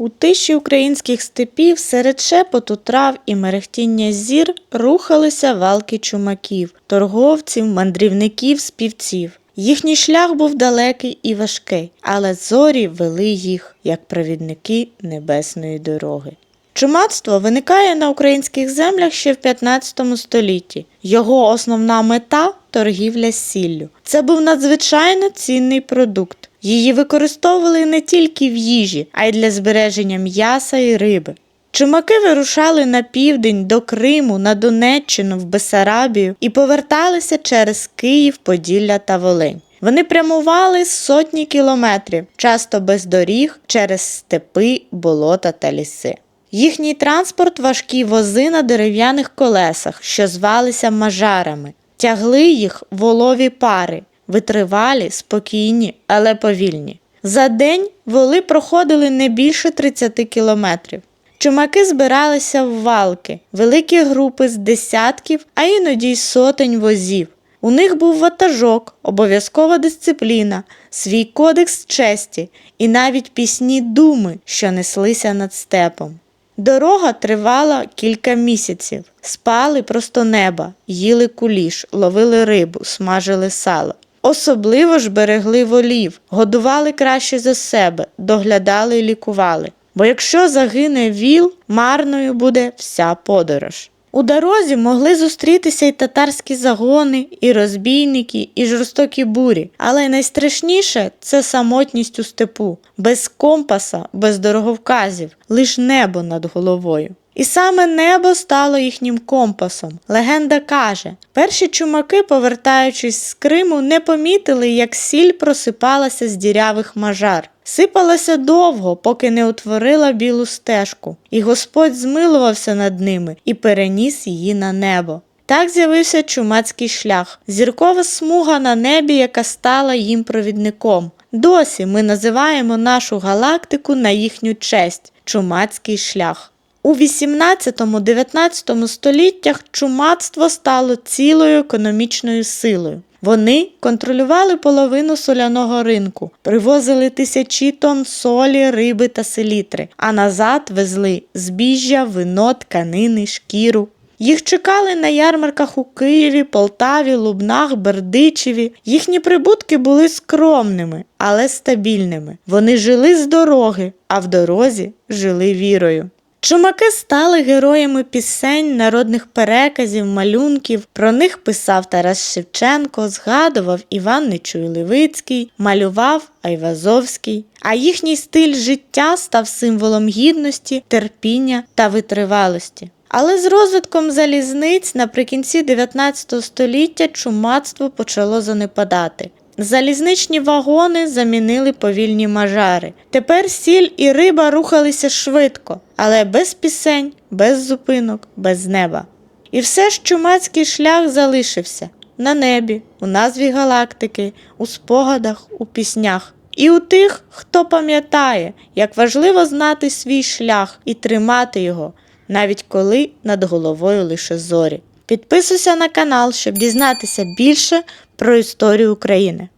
У тиші українських степів серед шепоту трав і мерехтіння зір рухалися валки чумаків, торговців, мандрівників, співців. Їхній шлях був далекий і важкий, але зорі вели їх як провідники небесної дороги. Чумацтво виникає на українських землях ще в 15 столітті. Його основна мета торгівля сіллю. Це був надзвичайно цінний продукт. Її використовували не тільки в їжі, а й для збереження м'яса і риби. Чумаки вирушали на південь до Криму, на Донеччину, в Бесарабію і поверталися через Київ, Поділля та Волинь. Вони прямували сотні кілометрів, часто без доріг, через степи, болота та ліси. Їхній транспорт важкі вози на дерев'яних колесах, що звалися мажарами. Тягли їх волові пари, витривалі, спокійні, але повільні. За день воли проходили не більше 30 кілометрів. Чумаки збиралися в валки, великі групи з десятків, а іноді й сотень возів. У них був ватажок, обов'язкова дисципліна, свій кодекс честі і навіть пісні думи, що неслися над степом. Дорога тривала кілька місяців. Спали просто неба, їли куліш, ловили рибу, смажили сало. Особливо ж берегли волів, годували краще за себе, доглядали і лікували. Бо якщо загине віл, марною буде вся подорож. У дорозі могли зустрітися і татарські загони, і розбійники, і жорстокі бурі, але найстрашніше це самотність у степу, без компаса, без дороговказів, лиш небо над головою. І саме небо стало їхнім компасом. Легенда каже: перші чумаки, повертаючись з Криму, не помітили, як сіль просипалася з дірявих мажар. Сипалася довго, поки не утворила білу стежку, і Господь змилувався над ними і переніс її на небо. Так з'явився чумацький шлях, зіркова смуга на небі, яка стала їм провідником. Досі ми називаємо нашу галактику на їхню честь чумацький шлях. У 18-19 століттях чумацтво стало цілою економічною силою. Вони контролювали половину соляного ринку, привозили тисячі тонн солі, риби та селітри, а назад везли збіжжя, вино, тканини, шкіру. Їх чекали на ярмарках у Києві, Полтаві, Лубнах, Бердичеві. Їхні прибутки були скромними, але стабільними. Вони жили з дороги, а в дорозі жили вірою. Чумаки стали героями пісень, народних переказів, малюнків. Про них писав Тарас Шевченко, згадував Іван Нечуй Левицький, малював Айвазовський. А їхній стиль життя став символом гідності, терпіння та витривалості. Але з розвитком залізниць наприкінці 19 століття чумацтво почало занепадати. Залізничні вагони замінили повільні мажари. Тепер сіль і риба рухалися швидко, але без пісень, без зупинок, без неба. І все ж чумацький шлях залишився на небі, у назві галактики, у спогадах, у піснях. І у тих, хто пам'ятає, як важливо знати свій шлях і тримати його, навіть коли над головою лише зорі. Підписуйся на канал, щоб дізнатися більше про історію України.